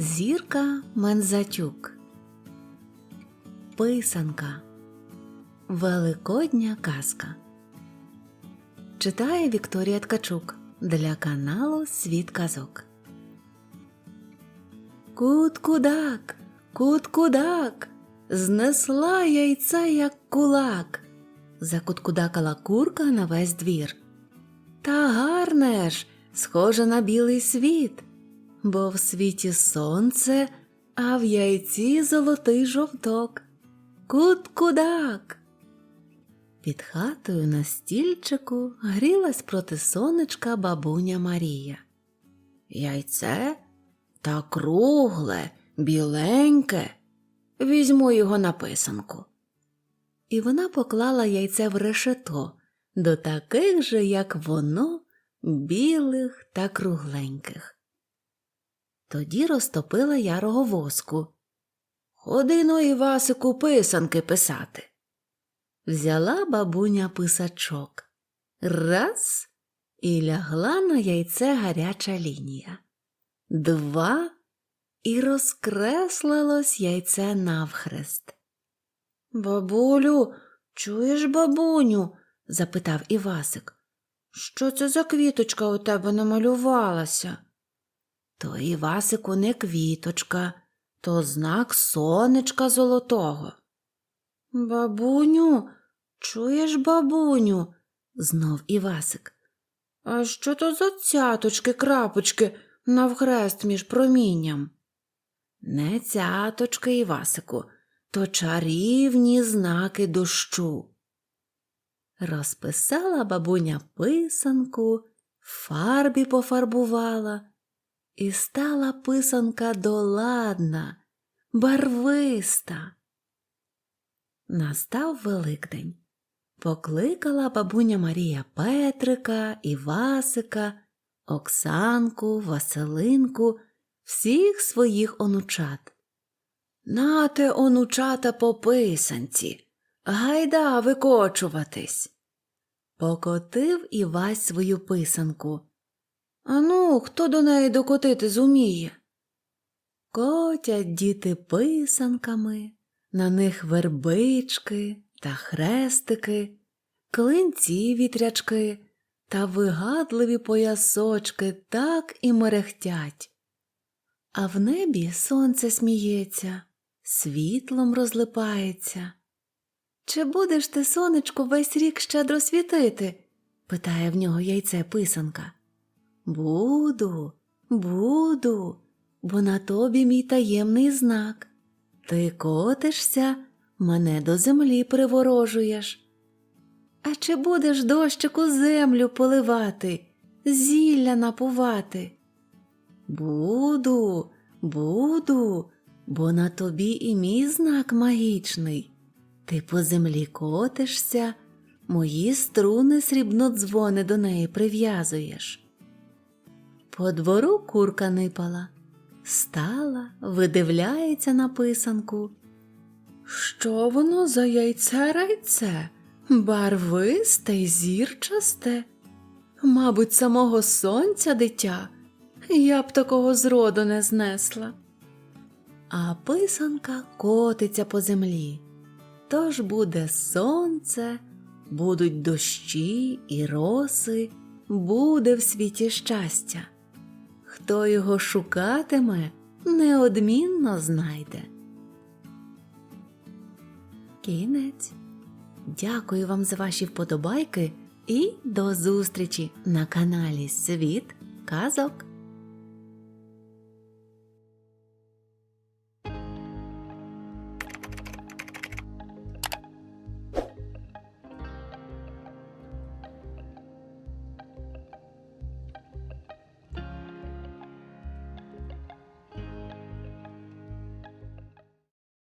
Зірка Мензатюк. Писанка. Великодня казка. Читає Вікторія Ткачук для каналу Світ казок. Кут-кудак, кут-кудак, знесла яйця, як кулак. Закуткудакала курка на весь двір. Та гарне ж, схоже на білий світ, бо в світі сонце, а в яйці золотий жовток. Кут-кудак. Під хатою на стільчику грілась проти сонечка бабуня Марія. Яйце та кругле, біленьке. Візьму його на писанку. І вона поклала яйце в решето до таких же, як воно, білих та кругленьких. Тоді розтопила ярого воску. Ходи но, Івасику, писанки писати. Взяла бабуня писачок. Раз і лягла на яйце гаряча лінія. Два і розкреслилось яйце навхрест. Бабулю, чуєш, бабуню? запитав Івасик. Що це за квіточка у тебе намалювалася? То Івасику не квіточка, то знак сонечка золотого. Бабуню, чуєш, бабуню? знов Івасик. А що то за цяточки, крапочки навхрест між промінням? Не цяточки, Івасику, то чарівні знаки дощу. Розписала бабуня писанку, фарбі пофарбувала, і стала писанка доладна, барвиста. Настав Великдень. Покликала бабуня Марія Петрика, Івасика, Оксанку, Василинку, всіх своїх онучат. Нате, онучата по писанці, гайда викочуватись. Покотив Івась свою писанку. Ану, хто до неї докотити зуміє? Котять діти писанками, на них вербички та хрестики, клинці вітрячки та вигадливі поясочки так і мерехтять. А в небі сонце сміється, світлом розлипається. Чи будеш ти, сонечко, весь рік щедро світити? питає в нього яйце писанка. Буду, буду, бо на тобі мій таємний знак. Ти котишся, мене до землі приворожуєш. А чи будеш дощику землю поливати, зілля напувати? Буду, буду, бо на тобі і мій знак магічний. Ти по землі котишся, мої струни срібнодзвони до неї прив'язуєш. По двору курка нипала, стала, видивляється на писанку. Що воно за яйце райце? Барвисте й зірчасте? Мабуть, самого сонця дитя. Я б такого зроду не знесла. А писанка котиться по землі. Тож буде сонце, будуть дощі і роси, буде в світі щастя. Хто його шукатиме, неодмінно знайде. Кінець. Дякую вам за ваші вподобайки і до зустрічі на каналі Світ Казок.